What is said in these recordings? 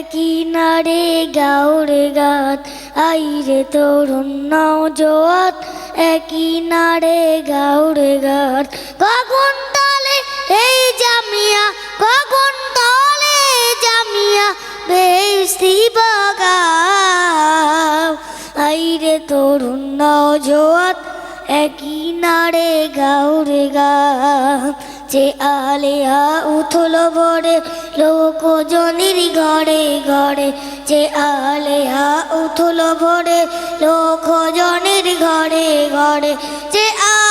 একই নারে গাউরে গাত, আইরে তরুণ নওজোয়াত একই নারে গাউরে গাত, কখন তালে এই জামিয়া, কখন তালে জামিয়া বেস্তি বাগাও। আইরে তরুণ নওজোয়াত একই নারে গাউরে যে আলেয়া উথল বড়ে লোক জনির ঘরে ঘরে। যে আলিয়া উথল বড়ে লোক জনির ঘরে ঘরে। যে আলেয়া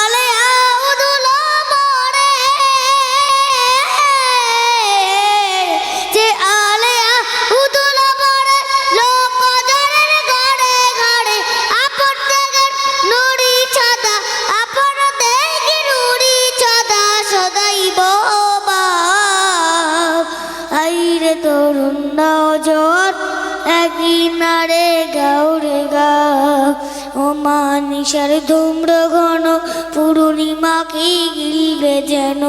আইরে তরুণ নজর নারে গাউরে গা। ও মানিসার ধূম্র ঘন, পূর্ণিমা কি গিলবে যেন?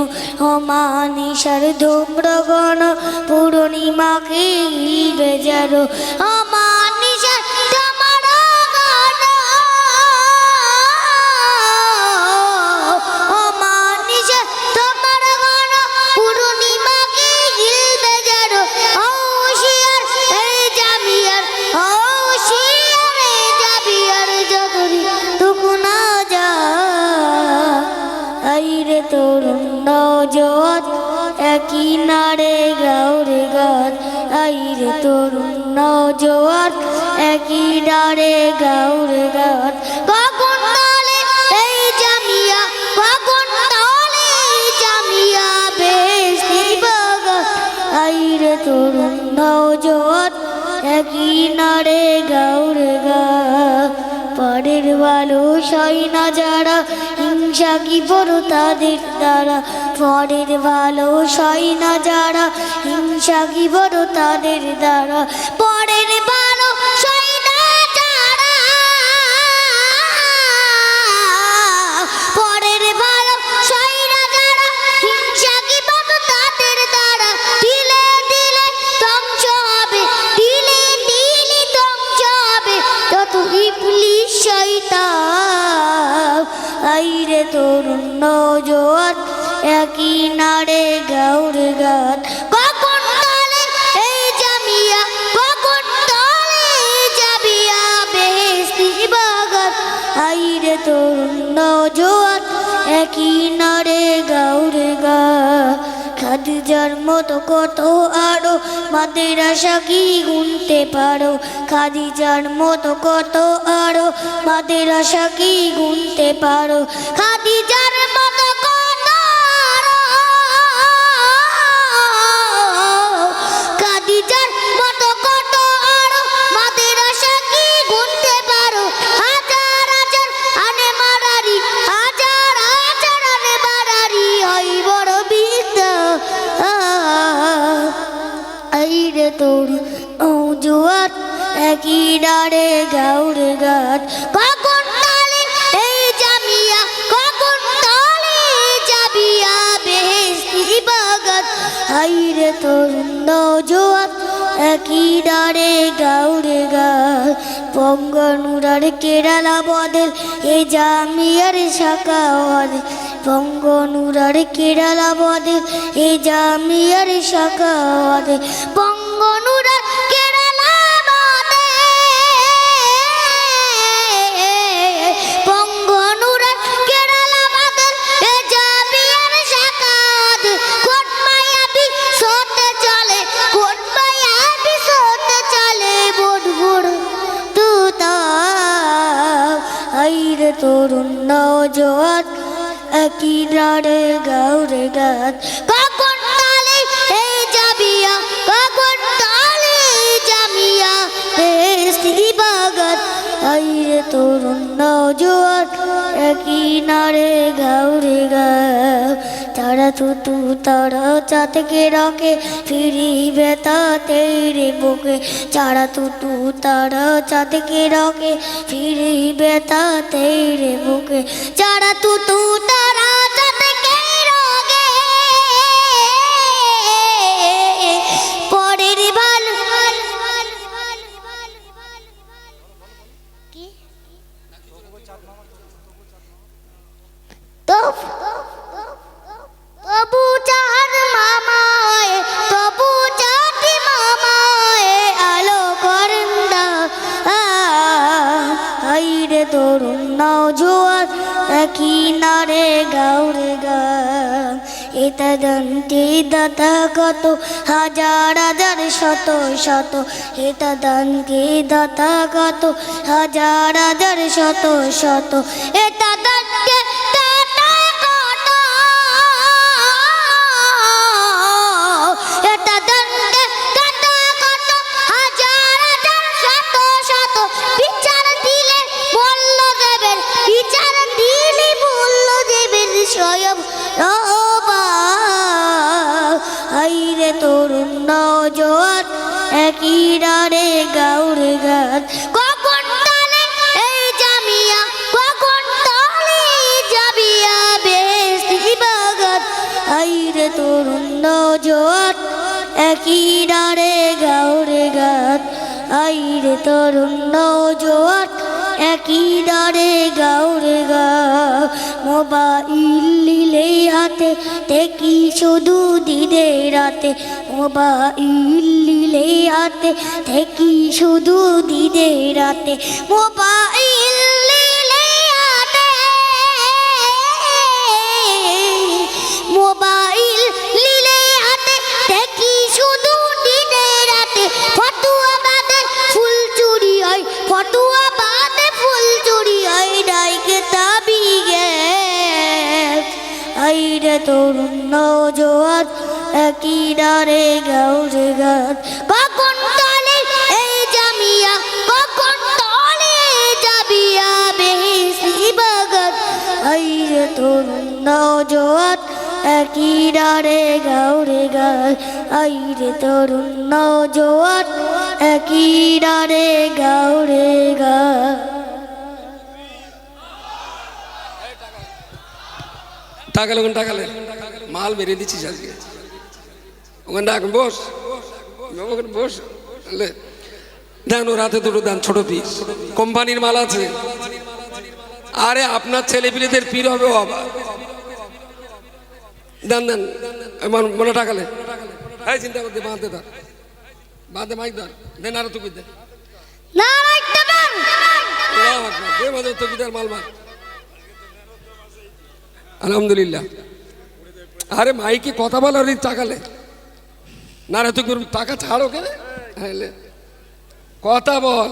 ও মানিসার ধুম্র ঘন, পূর্ণিমা কি গিলবে যেন? ও মানিসার নজত একই নারে গাউরে গাত কখন তালে এই জামিয়া, কখন তালে জামিয়া, বেশি আইরে তরুণ একই নারে গাউরে গাত পরের সই না যারা, হিংসা কি বড় তাদের দ্বারা? পরের ভালো সই না যারা, হিংসা কি বড় তাদের দ্বারা? তরুণ নজর একই নারে গাউর গাত খাদিজার মতো কত আরও? মাদের আশা কি গুনতে পারো? খাদিজার মতো কত আরও? মাদের আশা কি গুনতে পারো? খাদিজার একই ডারে গাউরে গাত। কখন তালে এই জামিয়া, কখন তালে জাবিয়া বেহেস্তি বাগাত। আইরে তোর নজুয়াত একই ডারে গাউরে গাত। পঙ্গনুরার কেরালা বদল, এ জামিয়ার শাখা বদল পঙ্গনুরার কেরালা বদল, এ জামিয়ার শাখা পঙ্গনুরার গাত কখন তালে এই জাবিয়া কখন তালে এই জামিয়া বেস্তি বাগাত। আইরে তরুণ নজওয়াত একই নারে গাউরে গা। তারা তুতু তারা চাতকে রাখে, ফিরিবে তাতে রে বুকে। চারা তুতু তারা চাতকে রাখে, ফিরিবে তাতে রে বুকে। চারা তুতু তারা হেতাদন্তি দাতা কত হাজার হাজার শত শত হেতাদন্তি দাতা কত হাজার হাজার শত শত। হেতাদন্তি একই ডারে গাউরে গান আইরে তরুণ নজোয়ার একই ডারে গাউরে গা মোবাইল লিলে হাতে, দেখি শুধু দিদে রাতে। মোবাইল লিলে হাতে, দেখি শুধু দিদে রাতে। মোবাইল তরুণ নজোয়ার একই ডারে গাউরে গান। কখন তলে এই জামিয়া, কখন তলে যাবিয়া বেশি বাগান। আইরে তরুণ নজোয়ার একই ডারে গাউরে গান। আইরে তরুণ নজোয়ার একই ডারে গাউরে গান। টাকালে ওখানে টাকালে মাল মেরে দিচ্ছিস আজকে ওখানে ডাক বস। ওখানে বস। দেন ওর হাতে দুটো দেন ছোট পিস কোম্পানির মাল আছে। আরে আপনার ছেলে পিলেদের পীর হবে ও আবার দেন দেন। এমন মনে টাকালে এই চিন্তা করতে বাঁধতে তার বাঁধতে মাইক ধর। দেন আরও তুই দেন মাল মার। আলহামদুলিল্লাহ। আরে মাইকে কথা বলার টাকালে না রে তুই টাকা ছাড়ো কে রে? হ্যাঁ। কথা বল।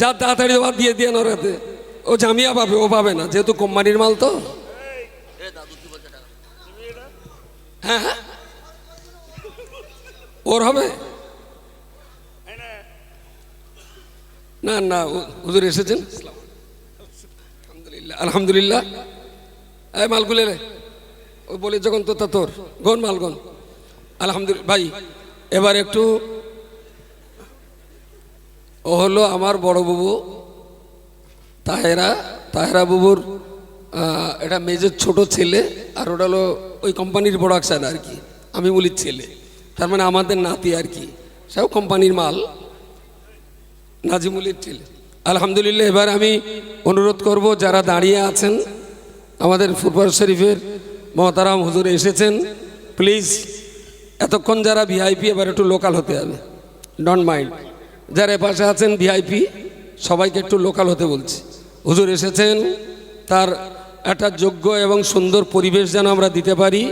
যা তাড়াতাড়ি দিয়ে দিয়ে নরাতে ও জামিয়া পাবে ও পাবে না যেহেতু কোম্পানির মাল তো। হ্যাঁ হ্যাঁ। ওর হবে? না না হুজুর এসেছেন? আলহামদুলিল্লাহ আলহামদুলিল্লাহ। এই মালগুলো রে। ও বলে, যখন তো, তা তোর। গন মাল, গন। আলহামদুলিল্লাহ, ভাই, এবার একটু ও হলো আমার বড় বাবু, তাহেরা তাহেরা বাবুর এটা মেজের ছোট ছেলে আর ওটা হলো ওই কোম্পানির প্রোডাকশান আর কি আমি বলি ছেলে। তার মানে আমাদের নাতি আর কি, সেও কোম্পানির মাল, নাজিমুলির ছেলে। আলহামদুলিল্লাহ, এবার আমি অনুরোধ করব, যারা দাঁড়িয়ে আছেন, আমাদের ফুটবল শরীফের মহতারাম হুজুর এসেছেন প্লিজ এতক্ষণ যারা ভিআইপি এবার একটু লোকাল হতে হবে। ডন্ট মাইন্ড যারা পাশে আছেন ভিআইপি সবাইকে একটু লোকাল হতে বলছি। হুজুর এসেছেন, তার একটা যোগ্য এবং সুন্দর পরিবেশ যেন আমরা দিতে পারি।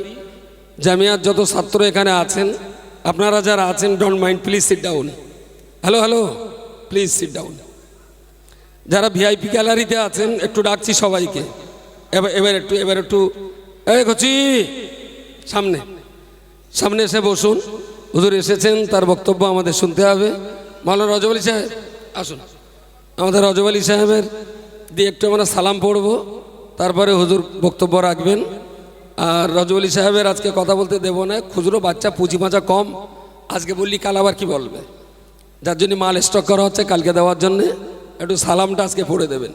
জামিয়ার যত ছাত্র এখানে আছেন, আপনারা যারা আছেন don't mind please sit down hello hello please sit down যারা ভিআইপি গ্যালারিতে আছেন, একটু ডাকছি সবাইকে। এবার এবার একটু এবার একটু, এই কচি, সামনে সামনে এসে বসুন। হুজুর এসেছেন, তার বক্তব্য আমাদের শুনতে হবে। মাওলানা রজব আলী সাহেব, আসুন। আমাদের রজব আলী সাহেবের দিয়ে একটু আমরা সালাম পড়ব। তারপরে হুজুর বক্তব্য রাখবেন। আর রজবলি সাহেবের আজকে কথা বলতে দেব না, খুচরো বাচ্চা পুঁজি মাচা কম। আজকে বললি, কাল আবার কি বলবে? যার জন্য মাল স্টক করা হচ্ছে কালকে দেওয়ার জন্যে। একটু সালামটা আজকে পড়ে দেবেন।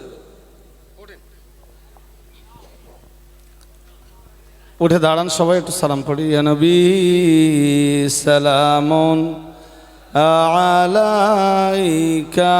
উঠে দাঁড়ান সবাই, একটু সালাম পড়ি নবী, সালামুন আলাইকা।